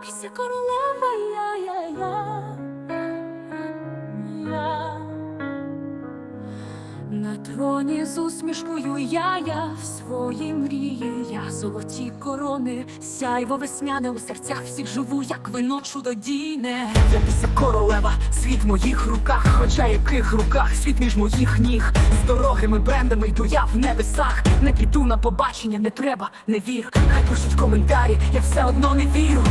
Після королева я, я, я, я. На троні з усмішкою я, я в своїй мрії, я золоті корони, сяйво весняне у серцях всіх живу, як вино чудодійне. Я після королева, світ в моїх руках, хоча яких руках, світ між моїх ніг. З дорогими брендами йду я в небесах. Не піду на побачення, не треба, не вір. Хай пишуть коментарі, я все одно не вірю.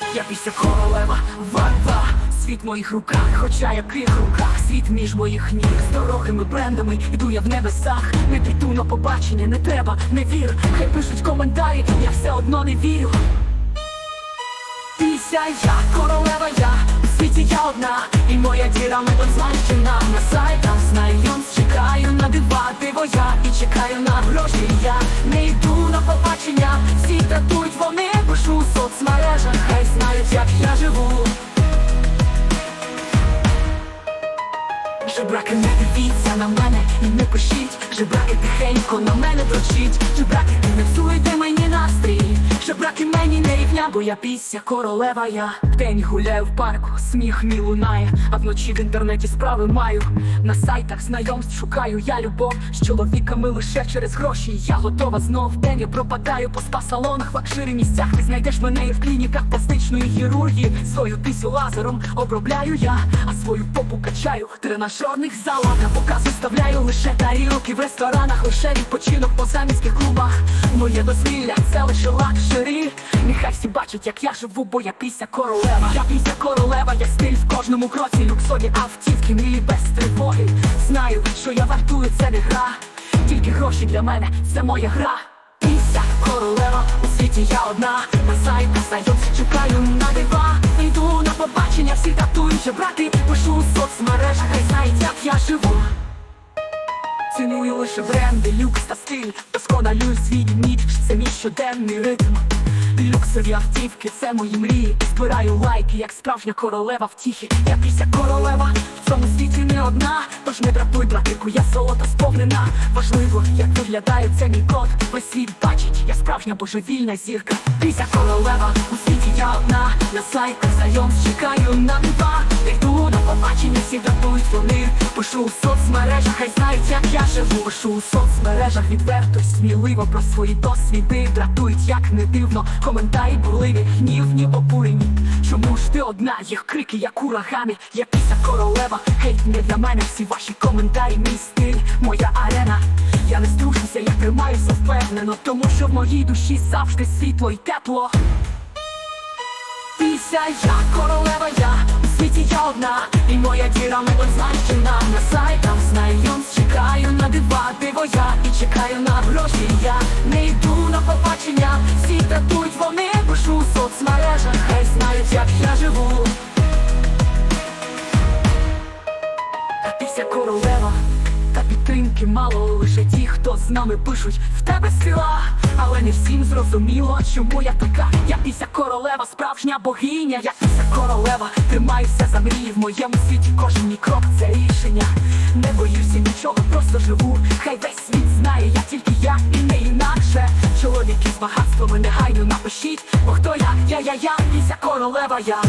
Я після королева, варта, світ в моїх руках, хоча яких руках, світ між моїх ніг. З дорогими брендами йду я в небесах. Не піду на побачення, не треба, не вір. Хай пишуть коментарі, я все одно не вірю. Піся я, королева я, у світі я одна, і моя діра медозначена на сайтах знайомств чекаю на дива, диво я і чекаю на гроші. Я не йду на побачення, всі татують Жебраки, не дивіться на мене і не пишіть, жебраки тихенько на мене дрочіть, жебраки, не псуйте мені настрій, жебраки мені не рівня, бо я пісня королева я Вдень гуляю в парку, сміх мій лунає, а вночі в інтернеті справи маю. На сайтах знайомств шукаю я любов з чоловіками лише через гроші. Я готова знов вдень я пропадаю по спа-салонах, в акширі місцях ти знайдеш мене і в клініках пластичної хірургії. Свою тисю лазером обробляю я, а свою попу качаю в тренажерних залах. На показ виставляю лише тарілки в ресторанах, лише відпочинок по заміських клубах. Моє дозвілля це лише лакшері. Нехай всі бачать, як я живу, бо я пісня королева. Я пісня королева, я стиль в кожному кроці. Люксові автівки, милі без тривоги. Знаю, що я вартую, це не гра. Тільки гроші для мене, це моя гра. Пісня королева, у світі я одна. На знайомств чекаю на дива. Йду на побачення, всі татують жебрати. Пишу у соцмережах, хай знають, як я живу. Ціную лише бренди, люкс та стиль Досконалюю свій ніч, це мій щоденний ритм Люксові автівки, це мої мрії. Збираю лайки, як справжня королева втіхи. Я після королева, в цьому світі не одна. Тож не дратуй, братику, я золота сповнена. Важливо, як виглядає це мій код. Весь світ бачить, я справжня божевільна зірка. Після королева, у світі я одна. На сайтах знайомств чекаю на дива Йду на побачення, всі дратують вони. Пишу у соцмережах, хай знають, як я живу. Пишу у соцмережах відверто, сміливо про свої досвіди. Дратують, як не дивно, коментарі бурливі, гнівні, обурені. Чому ж ти одна, їх крики, як урагани Я після королева, хейт не для мене Всі ваші коментарі, мій стиль, моя арена. Я не струшуся, я тримаюся впевнено Тому що в моїй душі завжди світло й тепло. Піся я, королева я, світі я одна, і моя діра медозначена на сайтах знайомств чекаю на дива, диво я і чекаю на гроші. Я не йду на побачення, всі татують вони, пишу у соцмережах, хай знають, як я живу. Та після королева, та підтримки мало хто з нами пишуть в тебе сила, але не всім зрозуміло, чому я така. Я після королева, справжня богиня, я після королева, тримаюся за мрії в моєму світі. Кожен мій крок це рішення. Не боюся нічого, просто живу. Хай весь світ знає, я тільки я і не інакше. Чоловіки з багатствами негайно напишіть, бо хто я, я, я, я, після королева я.